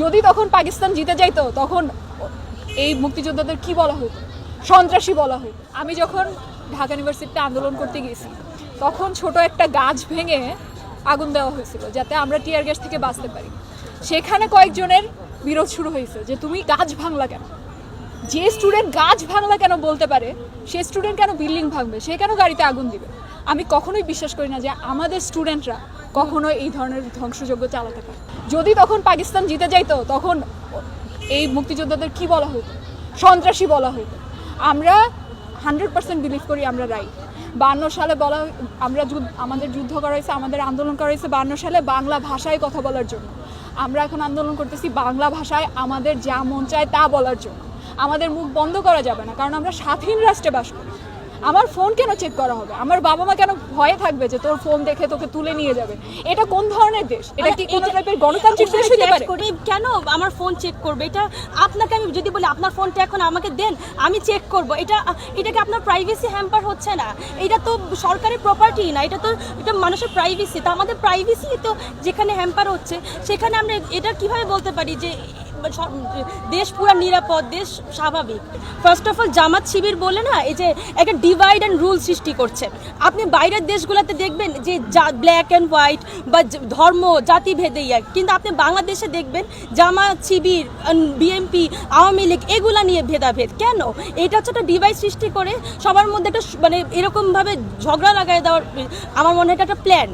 যদি তখন পাকিস্তান জিতে যাইতো, তখন এই মুক্তিযোদ্ধাদের কি বলা হতো সন্ত্রাসী বলা হতো আমি যখন ঢাকা ইউনিভার্সিটিতে আন্দোলন করতে গেছি তখন ছোট একটা গাছ ভেঙে আগুন দেওয়া হয়েছিল, যাতে আমরা টিয়ার গ্যাস থেকে বাঁচতে পারি। সেখানে কয়েকজনের বিরোধ শুরু হয়েছে যে, তুমি গাছ ভাঙলা কেন? যে স্টুডেন্ট গাছ ভাঙলা কেন বলতে পারে, সে স্টুডেন্ট কেন বিল্ডিং ভাঙবে? সে কেন গাড়িতে আগুন দিবে? আমি কখনোই বিশ্বাস করি না যে আমাদের স্টুডেন্টরা কখনো এই ধরনের ধ্বংসযজ্ঞ চালাতে পারে যদি তখন পাকিস্তান জিতে যাইতো, তখন এই মুক্তিযোদ্ধাদের কি বলা হতো সন্ত্রাসী বলা হতো আমরা হান্ড্রেড পার্সেন্ট বিলিভ করি আমরা রাইট বান্ন সালে বলা আমরা আমাদের যুদ্ধ করা হয়েছে, আমাদের আন্দোলন করা হয়েছে বান্ন সালে বাংলা ভাষায় কথা বলার জন্য। আমরা এখন আন্দোলন করতেছি বাংলা ভাষায় আমাদের যা মন চায় তা বলার জন্য। আমাদের মুখ বন্ধ করা যাবে না, কারণ আমরা স্বাধীন রাষ্ট্রে বাস করি। আমার ফোন কেন চেক করা হবে? আমার বাবা মা কেন ভয়ে থাকবে যে তোর ফোন দেখে তোকে তুলে নিয়ে যাবে? এটা কোন ধরনের দেশ? এটা কি কোন টাইপের গণতান্ত্রিক দেশ হতে পারে? কেন আমার ফোন চেক করবে? এটা আপনাকে আমি যদি বলি আপনার ফোনটা এখন আমাকে দেন আমি চেক করব। এটা এটা কি আপনার প্রাইভেসি হ্যাম্পার হচ্ছে না? এটা তো সরকারের প্রপার্টি না এটা তো এটা মানুষের প্রাইভেসি তো আমাদের প্রাইভেসি তো যেখানে হ্যাম্পার হচ্ছে সেখানে আমরা এটা কীভাবে বলতে পারি যে দেশ পুরো নিরাপদ, দেশ স্বাভাবিক। First of all Jamaat Shibir বলে না, এই যে একটা ডিভাইড অ্যান্ড রুল সৃষ্টি করছে। আপনি বাইরের দেশগুলোতে দেখবেন যে ব্ল্যাক অ্যান্ড হোয়াইট বা ধর্ম জাতি ভেদে ইয়া। কিন্তু আপনি বাংলাদেশে দেখবেন জামাত শিবির বিএমপি আওয়ামী লীগ, এগুলা নিয়ে ভেদাভেদ। কেন? এটা হচ্ছে একটা ডিভাইড সৃষ্টি করে সবার মধ্যে একটা মানে এরকমভাবে ঝগড়া লাগাই দেওয়ার, আমার মনে হয় একটা প্ল্যান